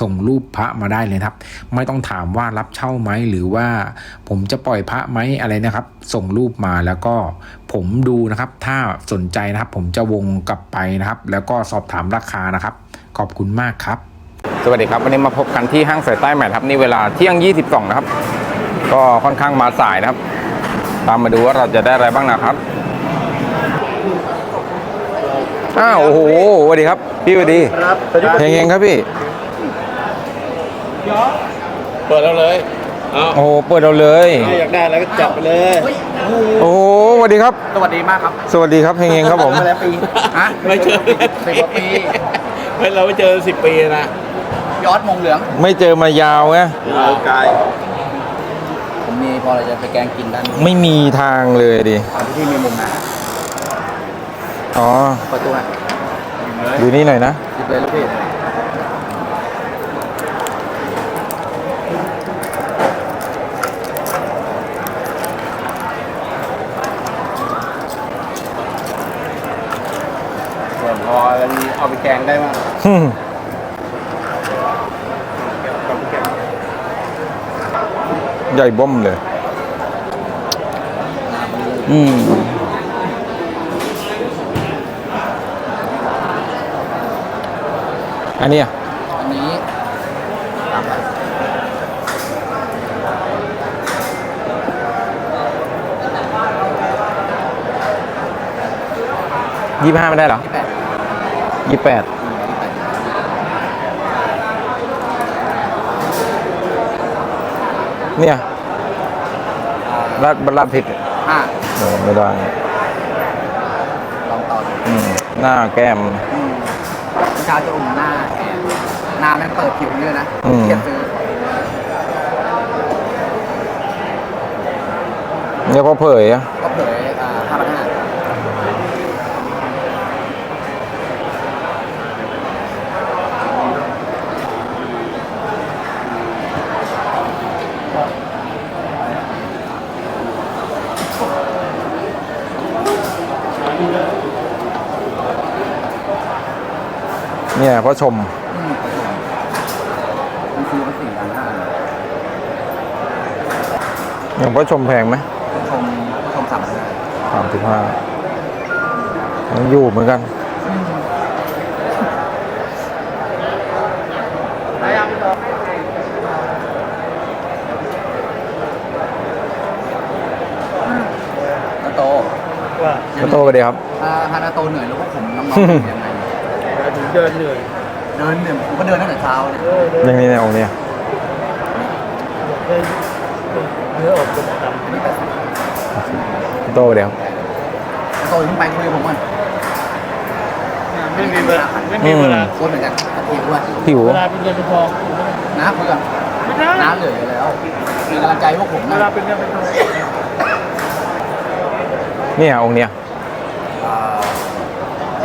ส่งรูปพระมาได้เลยนะครับ ไม่ต้องถามว่ารับเช่าไหมหรือว่าผมจะปล่อยพระไหมอะไรนะครับ ส่งรูปมาแล้วก็ผมดูนะครับ ถ้าสนใจนะครับ ผมจะวงกลับไปนะครับ แล้วก็สอบถามราคานะครับ ขอบคุณมากครับ สวัสดีครับวันนี้มาพบกันที่ห้างสายใต้แมทครับนี่เวลาเที่ยง 22 นะครับ ก็ค่อนข้างมาสายนะครับ ตามมาดูว่าเราจะได้อะไรบ้างนะครับอ้าวโอ้โหสวัสดีครับ พี่สวัสดีครับสวัสดีครับเฮงๆครับพี่ เปิดแล้วเลยเอาโอ้โหเปิดเราเลยอยากได้แล้วก็จับไปเลยโอ้โหสวัสดีครับ สวัสดีมากครับสวัสดีครับเฮงๆครับผม มาแล้วปีฮะไม่เจอสิบกว่าปีเฮ้ยเราไม่เจอสิบปีนะยอดมงเหลือง ไม่เจอมายาวไงเรากายผมมีพอเราจะไปแกงกินด้านไม่มีทางเลยดิตอนที่มีมุมนะอ๋อเปิดตัวนะดูนี่หน่อยนะ หยิบเลยลูกพี่ส่วนพอ เอาไปแกงได้มั้งใหญ่บ้อมเลย อืมอันเนี้ยอันนี้ตามไปยี่ห้าไม่ได้เหรอที่แปด ยี่แปดเนี่ยรัดบัลลัดผิดห้าเออไม่ได้ลองต่อดูอืมหน้าแก้มอืมเมื่อเช้าจะอุ่นหน้าแอร์หน้าแม่งเปิดผิวเยอะนะอืมเกียดซื้อเนี่ยพอเผยอะ ก็เผยอ่าห้าพันห้า เนี่ยเพราะชมอืมมันซื้อมาสี่พันห้าอย่างเพราะชมแพงไหมชมชมสามพันห้าสามสิบห้ายังอยู่เหมือนกัน นาโต ว่าขอโทษไปดีครับถ้าถ้านาโตเหนื่อยแล้วพวกผมน้ำมันยังไงถึงเดินเหนื่อยเดินเนี่ยผมก็เดินตั้งแต่เช้าเลยเออเดินอย่างนี้ในองค์เนี้ยเดินเนื้อออกเป็นดำอันนี้แปดสิบขอโทษไปดีครับนาโตขึ้นไปคุยกับผมก่อนไม่มีเวลาไม่มีเวลาโคตรเหมือนกันกระเทียมด้วยผิวเวลาเป็นเงินเป็นทองน้าคุยก่อนไม่ได้น้าเหนื่อยอยู่แล้วมีกำลังใจพวกผมเวนะลาเป็นเงินเป็นทองเนี่ยองค์เนี้ยอ่า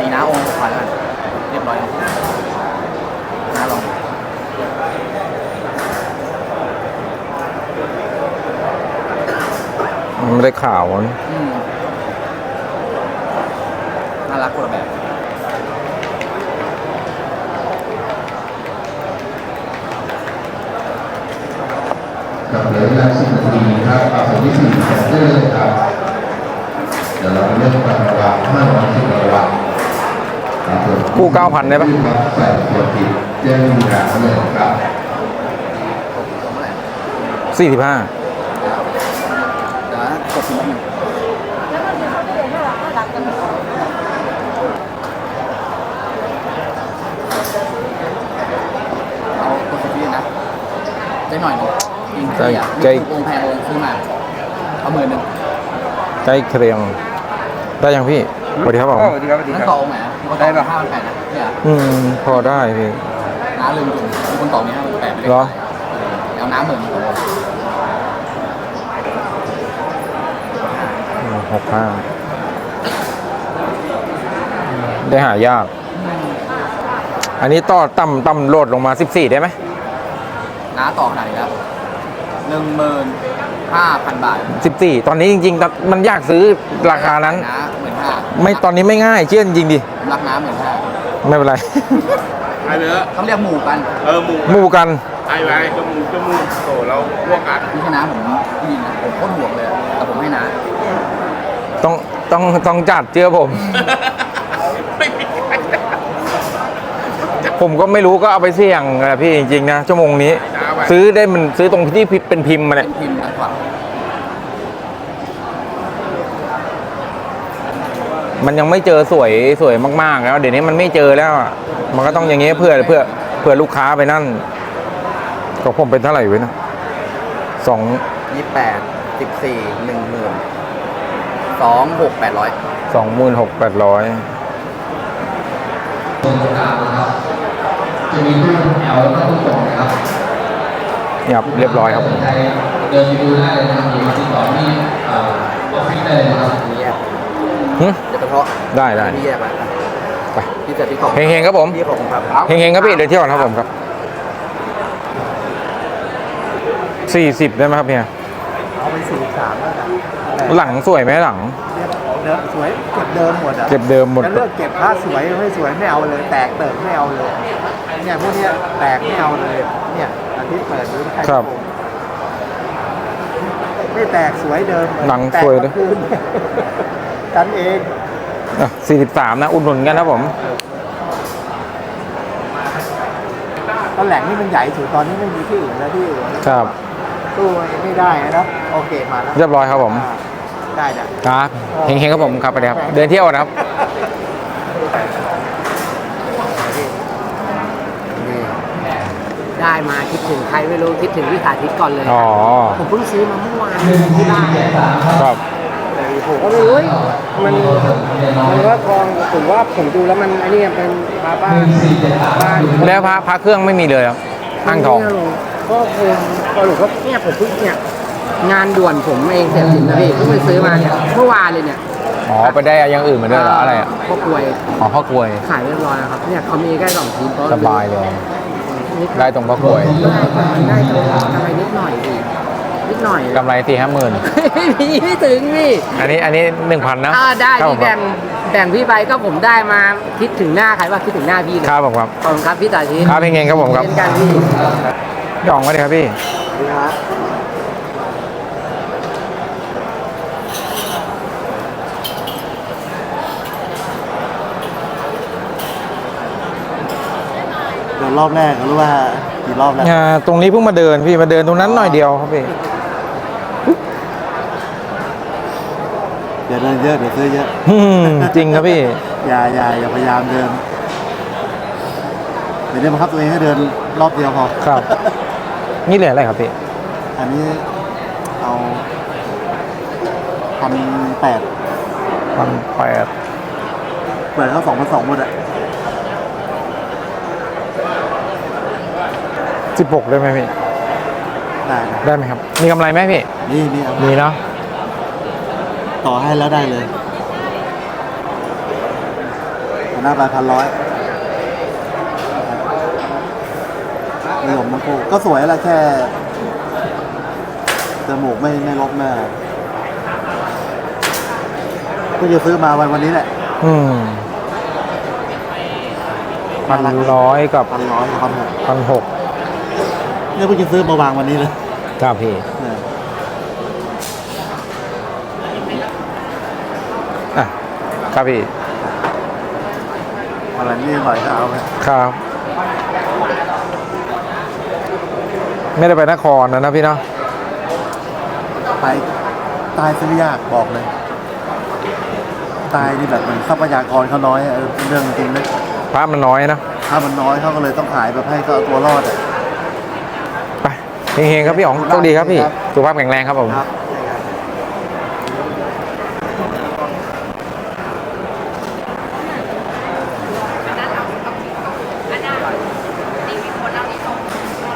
ตีน้าองค์ขวัญแล้วกันเรียบร้อยแล้วน้าลองมันไม่ได้ขาวนะอืมน่ารักคนละแบบกับเหลือเวลาสิบนาทีครับเอาส่วนที่สี่ของได้เลยครับเดี๋ยวเราเริ่มการระวังห้าร้อยสิบระวังครับผม กู้เก้าพันได้ปะครับใส่ตัวติดแจ้งมีการเลยครับตัวเมื่อไหร่สี่สิบห้าเดี๋ยวนะกดทีละหนึ่งเอากดทีละนะใจหน่อยหนึงยิงที่อะนี่คือองค์แพงองค์ซื้อมาเอาหมื่นหนึ่งใกล้เครียมได้ยังพี่สวัสดีครับผมนั่นต่อองค์ไหนอะ มีคนต่อห้าพันแปดนะเนี่ยอืม พอได้พี่น้าลืมจุ่มมีคนต่อมีห้าพันแปดไปเลยเหรอเอาน้ำหมื่นต่อหกห้าได้หายากออันนี้ต่อต่ำต่ำโหลดลงมา14ได้ไหมน้าต่อขนาดนี้ครับหนึ่งหมื่นห้าพันบาท14ตอนนี้จริงๆ มันอยากซื้อราคานั้นน้า หมื่นห้าไม่ตอนนี้ไม่ง่ายเชื่อจริงๆดิผมรักน้าหมื่นห้าไม่เป็นไร ไอ้เนื้อเขาเรียกหมู่กันเออหมูหมู่กันไอ้ไอ้จมูกจมูกโตเราพวกกันไม่ใช่น้าผมผู้หญิงนะผมโคตรห่วงเลยอะแต่ผมให้น้าต้องต้องต้องจัดเชื่อผมผมก็ไม่รู้ก็เอาไปเสี่ยงนะพี่จริงๆนะชั่วโมงนี้ซื้อได้มันซื้อตรงที่เป็นพิมพ์มาเนี่ยพิมพ์กันกว่า มันยังไม่เจอสวยสวยมากๆแล้ว เดี๋ยวนี้มันไม่เจอแล้วอะมันก็ต้องอย่างเงี้ยเพื่อเพื่อเพื่อลูกค้าไปนั่นก็ผมเป็นเท่าไหร่ไว้นะสองยี่แปดสิบสี่หนึ่งหมื่นสองหกแปดร้อยสองหมื่นหกแปดร้อยตรงกลางนะครับจะมีตู้แอลแล้วก็ตู้ตรงนะครับเนี่ยครับเรียบร้อยครับใครเดินไปดูได้เลยนะครับอยู่ที่ต่อที่เอ่อออฟฟิศได้เลยนะครับอันนี้แยกหึเดี๋ยวก ระเทาะได้ได้พี่แยกไปไปพี่เสร็จที่ของเฮงๆครับผมพี่ของครับเฮงๆครับพี่เดี๋ยวเที่ยวก่อนครับผมครับสี่สิบได้ไหมครับเนี่ยเอาไปสี่สามแล้วกันหลังสวยไหมหลังเดิมสวยเก็บเดิมหมดอะเก็บเดิมหมดจะเลือกเก็บผ้าสวยไม่สวยไม่เอาเลย แตกเติมไม่เอาเลยเนี่ยพวกเนี้ยแตกไม่เอาเลยเนี่ยอาทิตย์เปิดดูใครครับโกงไม่แตกสวยเดิมหนังแตกสวยด้วยเมื่อคืนกันเอง สี่สิบสามนะ อุดหนุนกันครับผมตอนแหลงนี่มันใหญ่สุดตอนนี้ไม่มีที่อื่นแล้วที่อื่นครับ ตู้ไม่ได้นะโอเคมาแล้วเรียบร้อยครับผมอ่าได้จ้ะครับเฮงๆครับผมครับไปเลยครับ เดินเที่ยวนะครับนี่ได้มาคิดถึงใครไม่รู้คิดถึงวิสาทิตก่อนเลย อ๋อ ผมเพิ่งซื้อมาเมื่อวานที่บ้านครับ ผมก็ไม่รู้เฮ้ยมันมันว่าทองผมว่าผมดูแล้วมันไอ้นี่เป็นบ้าบ้านบ้านแล้วพระพระเครื่องไม่มีเลยครับอ้างทองก็คงสรุปว่าเนี่ยผมเพิ่งเนี่ยงานด่วนผมเองเสร็จสินนะพี่เพิ่งไปซื้อมาเนี่ยเมื่อวานเลยเนี่ยอ๋อไปได้อย่างอื่นมาด้วยเหรออะไรอะพ่อกลวยอ๋อพ่อกลวยขายเรียบร้อยแล้วครับเนี่ยเขามีแค่สองชิ้นเพราะสบายเลยนิดได้ตรงพ่อกลวยได้กำไรนิดหน่อยพี่ นิดหน่อยกำไรสี่ห้าหมื่นไม่มีไม่ถึงพี่อันนี้อันนี้หนึ่งพันนะอ่าได้ครับผพี่มแบ่งแบ่งพี่ไปก็ผมได้มาคิดถึงหน้าใครว่าคิดถึงหน้าพี่เลยครับผมครับขอบคุณครับพี่ตาชีครับเฮงๆครับผมครับเป็นกันพี่หยองไว้เลยครับพี่เดินรอบแรกรู้ว่ากี่รอบแล้วอ่าตรงนี้เพิ่งมาเดินพี่มาเดินตรงนั้นหน่อยเดียวครับพี่ อย่าเดินเยอะเดี๋ยวซื้อเยอะอืมจริงครับพี่ อย่าอย่าอย่าพยายามเดินเดี๋ยวนี้บังคับตัวเองให้เดินรอบเดียวพอ ครับ นี่เหลืออะไรครับพี่อันนี้เอาพันแปดพันแปดเปิดเขาสองพันสองหมดอะสิบหกได้ไหมพี่ ได้นะได้ไหมครับ มีกำไรไหมพี่ นี่นี่เอามีเนาะ ต่อให้แล้วได้เลยหน้าไปพันร้อยนิยมทั้งคู่ก็สวยแหละแค่จมูกไม่ไม่ลบแม่ก็จะซื้อมาวันวันนี้แหละอืมพันร้อยกับพันร้อยพันหกพันหกเนี่ยเพิ่งจะซื้อมาวางวันนี้เลยครับพี่ เนี่ย อะ ครับพี่อะไรนี่หน่อยก็เอาไปครับ ไม่ได้ไปนครนะนะพี่เนาะไปตายซื้อยากบอกเลย ตายนี่แบบเหมือนทรัพยากรเขาน้อยอะเออเป็นเรื่องจริงเลยพระมันน้อยนะถ้ามันน้อยเขาก็เลยต้องขายแบบให้เขาเอาตัวรอดอะไปเฮงๆครับพี่อ๋องโชคดีครับพี่สุขภาพแข็งแรงครับผม ครับ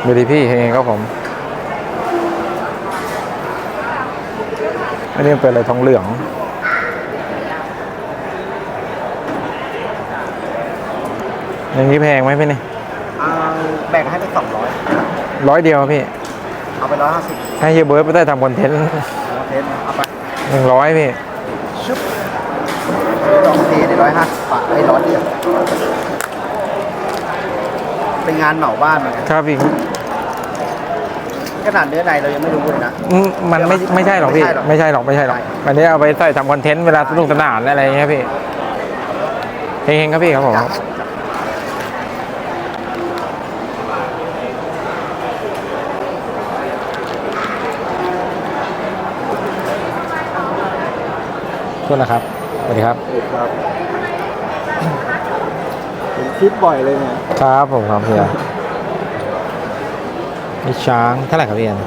สวัสดีพี่เฮงๆครับผมอันนี้มันเป็นอะไรทองเหลืองอย่างนี้แพงไหมพี่นี่เอาแบ่งให้เป็นสองร้อยร้อยเดียวพี่ เอาไปร้อยห้าสิบให้เฮียเบิร์ดไปได้ทำคอนเทนต์เทนเอาไปหนึ่งร้อยพี่ชุบสองทีในร้อยห้าสิบบาทไอ้ร้อยเดียวเป็นงานเหมาบ้านเหมือนกัน ครับพี่ ขนาดเนื้อในเรายังไม่รู้เลยนะ อืมมันไม่ไม่ใช่หรอกพี่ ไม่ไม่ใช่ใช่หหรรออกกไม่ใช่หรอกใช่อันนี้เอาไปใส่ทำคอนเทนต์เวลาสนุกสนานอะไรอย่างเงี้ยพี่เฮงๆครับพี่ครับผมโทษนะครับสวัสดีครับครับเห็นคลิปบ่อยเลยเนี่ยครับผมครับเฮีย มีช้างเท่าไหร่ครับพี่อัน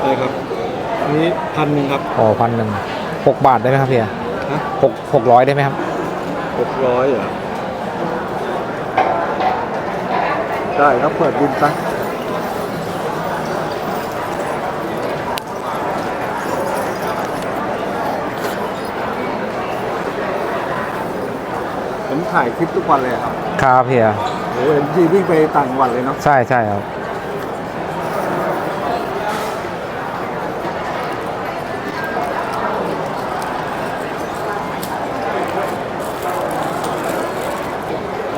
ใช่ครับอันนี้พันหนึ่งครับ อ๋อพันหนึ่งหกบาทได้ไหมครับพี่อันฮะ หกหกร้อยได้ไหมครับ หกร้อยเหรอได้ครับเปิดบินซะผมถ่ายคลิปทุกวันเลยครับครับเฮียโอ้เห็นทีวิ่งไปต่างจังหวัดเลยเนาะใช่ใช่ครับ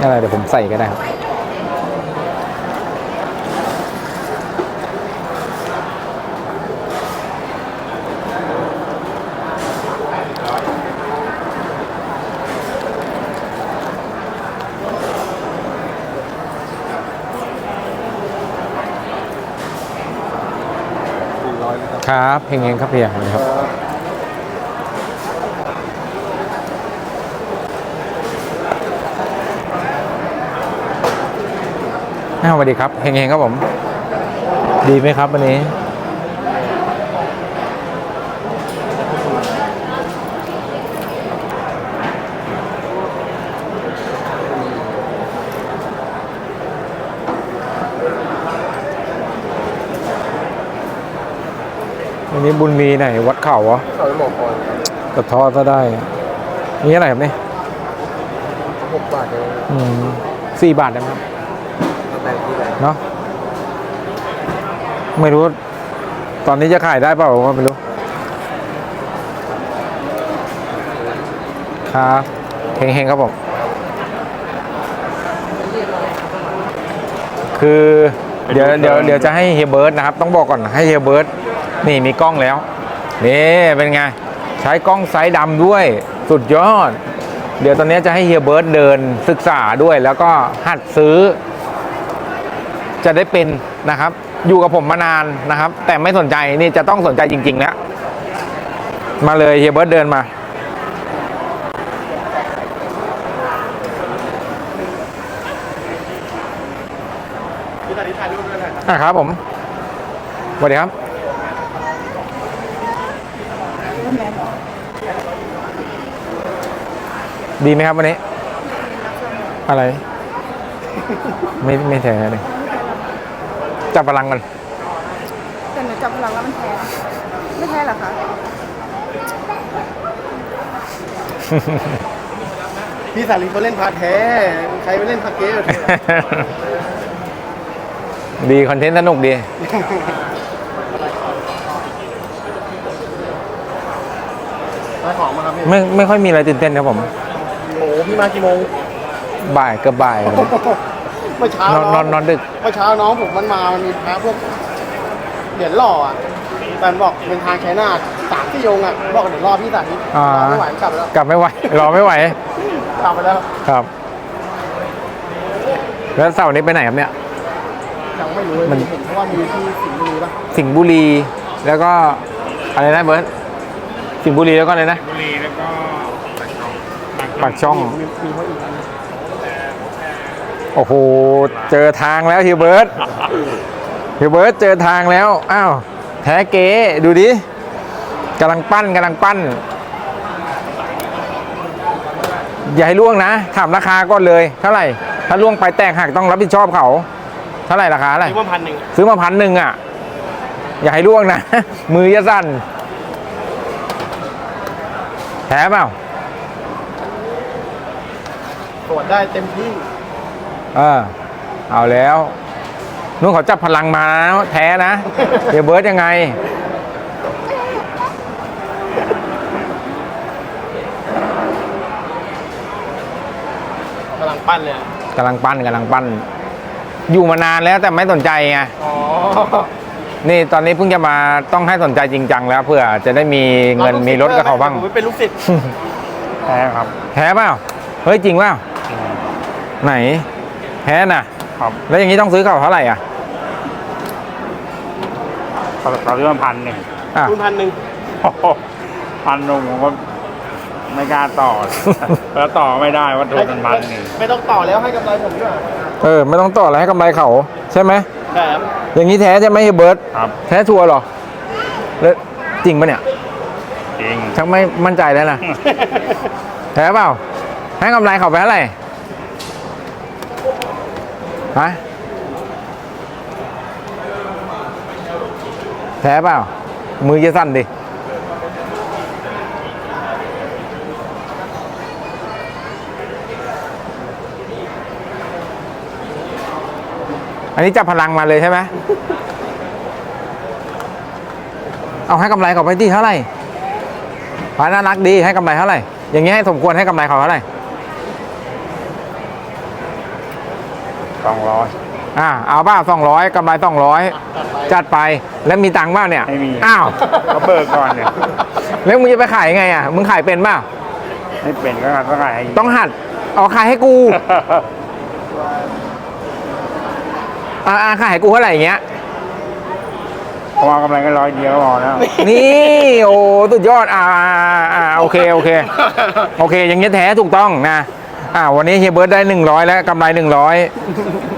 อะไรเดี๋ยวผมใส่ก็ได้ครับสี่ร้อยนะครับครับเพลงเองครับพี่อันครับ อ้าว สวัสดีครับเฮงๆครับผม ดีไหมครับวันนี้วันนี้บุญมีไหนวัดเข่าเหรอเขาบอกก่อนกระท้อก็ได้ นี่อะไรครับเนี่ยหกบาทเองอืมสี่บาทได้ไหมครับแต่ที่ไหน เนาะไม่รู้ ตอนนี้จะขายได้เปล่าก็ไม่รู้ ครับเฮงๆครับผมคือเดี๋ยวเดี๋ยวเดี๋ยวจะให้เฮียเบิร์ดนะครับ ต้องบอกก่อนให้เฮียเบิร์ดนี่มีกล้องแล้วนี่เป็นไง ใช้กล้องไซส์ดำด้วย สุดยอด เดี๋ยวตอนนี้จะให้เฮียเบิร์ดเดินศึกษาด้วย แล้วก็หัดซื้อ จะได้เป็นนะครับ อยู่กับผมมานานนะครับ แต่ไม่สนใจนี่จะต้องสนใจจริงๆแล้วมาเลยเฮียเบิร์ดเดินมา อะครับผมสวัสดีครับ ดีไหมครับวันนี้ อะไร ไม่ไม่แท้เลย จับพลังกันแต่หนูจับพลังแล้วมันแพ้ไม่แพ้เหรอคะพี่สาลีเขาเล่นพาแท้ ใครไปเล่นพาเก้ดีคอนเทนต์สนุกดี มาของมาครับพี่ไม่ไม่ค่อยมีอะไรตื่นเต้นครับผม โอ้โหพี่มากี่โมงบ่ายเกับบ่ายครับผม เมื่อเช้านอนนอนนอนดึก เมื่อเช้าน้องผมมันมา มันมีพระพวกเหรียญหล่ออะแต่มันบอกเป็นทางชัยนาทสามที่โยงอะ บอกเดี๋ยวรอพี่สาธิตอ่ารอไม่ไหวกลับแล้วกลับไม่ไหว รอไม่ไหว กลับไปแล้วครับ แล้วเสาร์นี้ไปไหนครับเนี่ย ยังไม่รู้เลยมัน เห็นเพราะว่ามีที่สิงห์บุรีป่ะสิงห์บุรี แล้วก็อะไรนะเบิร์ตสิงห์บุรีแล้วก็อะไรนะ บุรีแล้วก็ปากช่อง มีมีเพราะอีกอัน โอ้โห เจอทางแล้วฮิวเบิร์ตฮิวเบิร์ตเจอทางแล้ว อ้าว แท้เก๋ดูดิกำลังปั้นกำลังปั้น อย่าให้ล่วงนะ ถามราคาก่อนเลย เท่าไหร่ ถ้าล่วงไปแตกหักต้องรับผิดชอบเขา เท่าไหร่ราคาอะไร ซื้อมาพันหนึ่งซื้อมาพันหนึ่งอะ อย่าให้ล่วงนะ มือจะสั่นแท้เปล่าตรวจได้เต็มที่ เออ เอาแล้วนุ่นเขาจับพลังมานะแท้นะ เดี๋ยวเบิร์ดยังไง กำลังปั้นเลยกำลังปั้นกำลังปั้น อยู่มานานแล้วแต่ไม่สนใจไง อ๋อ นี่ตอนนี้เพิ่งจะมาต้องให้สนใจจริงจังแล้วเพื่อจะได้มีเงินมีรถกับเขาบ้าง ผมเป็นลูกศิษย์แพ้ครับ แท้เปล่า เฮ้ยจริงเปล่า ไหน แท้น่ะ ครับแล้วอย่างนี้ต้องซื้อเขาเท่าไหร่อะเขาเขาเรื่องพันหนึ่งอะ คุณพันหนึ่งพันหนึ่งผมก็ไม่กล้าต่อ แล้วต่อไม่ได้ว่าทุนมันพันหนึ่งไม่ต้องต่อแล้วให้กำไรผมด้วยเออ ไม่ต้องต่ออะไรให้กำไรเขาใช่ไหมใช่ครับอย่างนี้แท้ใช่ไหมเฮียเบิร์ตครับแท้ชัวร์เหรอ แล้วจริงปะเนี่ย จริง ชักไม่มั่นใจแล้วนะ แท้เปล่า ให้กำไรเขาไปเท่าไหร่ ฮะแท้เปล่า มือจะสั่นดิ อันนี้จับพลังมาเลยใช่ไหม เอาให้กำไรเขาไปที่เท่าไหร่พาน่ารักดีให้กำไรเท่าไหร่ อย่างนี้ให้สมควรให้กำไรเขาเท่าไหร่ สองร้อย อ่าเอาบ้าสองร้อยกำไรสองร้อยจัดไปแล้วมีตังค์บ้างเนี่ยไม่มี อ้าวเขาเบิกก่อนเนี่ย แล้วมึงจะไปขายยังไงอะมึงขายเป็นเปล่าไม่เป็นก็ต้องขายให้ต้องหัดเอาขายให้กู อ่าอ่าขายให้กูเท่าไหร่อย่างเงี้ย เพราะว่ากำไรก็ร้อยเดียวก็พอแล้ว นี่โอ้สุดยอดอ่าอ่าอ่าโอเคโอเค โอเค อย่างเงี้ยแท้ถูกต้องนะ อ่าวันนี้เฮียเบิร์ดได้หนึ่งร้อยแล้วกำไรหนึ่งร้อย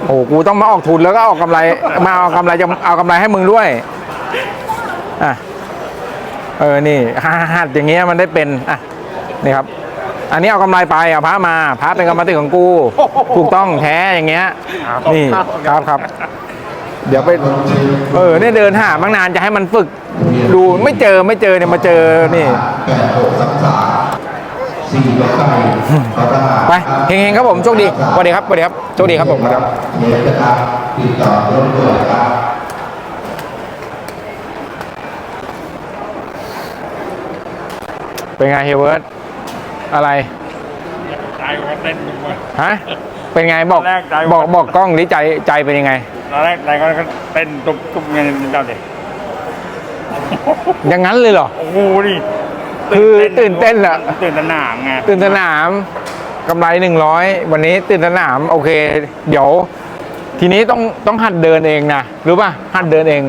โอ้กูต้องมาออกทุนแล้วก็ออกกำไรมาเอากำไรจะเอากำไรให้มึงด้วยอะเออนี่หัดอย่างเงี้ยมันได้เป็นอะนี่ครับ อันนี้เอากำไรไปเอาพระมาพระเป็นกรรมติของกู ถูกต้องแท้อย่างเงี้ยนี่ครับครับ เดี๋ยวไปเออเนี่ยเดินหาบางนานจะให้มันฝึก ดูไม่เจอไม่เจอเนี่ยมาเจอนี่แปดหกสามสาม สี่ร้อยไก่ขอทหารไปเฮงๆครับผมโชคดีสวัสดีครับสวัสดีครับโชคดีครับผมครับเดี๋ยวนะครับติดต่อร่วครับเป็นไงเฮเวิร์ดอะไรใจก็เต้นทุกวันฮะเป็นไงบอกแรกใจบอกบอกกล้องนี้ใจใจเป็นยังไง ตอนแรกใจก็เต้นตุบตุบเงินเจ้าเด็กอย่างนั้นเลยเหรอ โอ้โหดิ คือตื่นเต้นอะตื่นสนามไงตื่นสนามกำไรหนึ่งร้อยวันนี้ตื่นสนามโอเค เดี๋ยว ทีนี้ต้องต้องหัดเดินเองนะรู้ป่ะหัดเดินเอง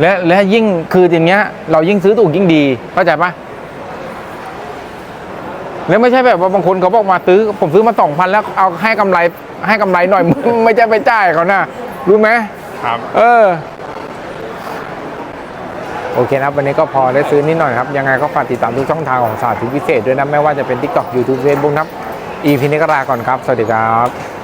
และและยิ่งคืออย่างเงี้ย เรายิ่งซื้อถูกยิ่งดีเข้าใจป่ะแล้วไม่ใช่แบบว่าบางคนเขาบอกมาซื้อ ผมซื้อมาสองพันแล้วเอาให้กำไรให้กำไรหน่อยมึงไม่ใช่ไปจ่ายเขานะรู้ไหมครับ เออ โอเคนะครับ วันนี้ก็พอได้ซื้อนิดหน่อยครับ ยังไงก็ฝากติดตามทุกช่องทางของสาธิตพิเศษด้วยนะ ไม่ว่าจะเป็น TikTok YouTube Facebook นะครับ EP นี้ก็ลาก่อนครับ สวัสดีครับ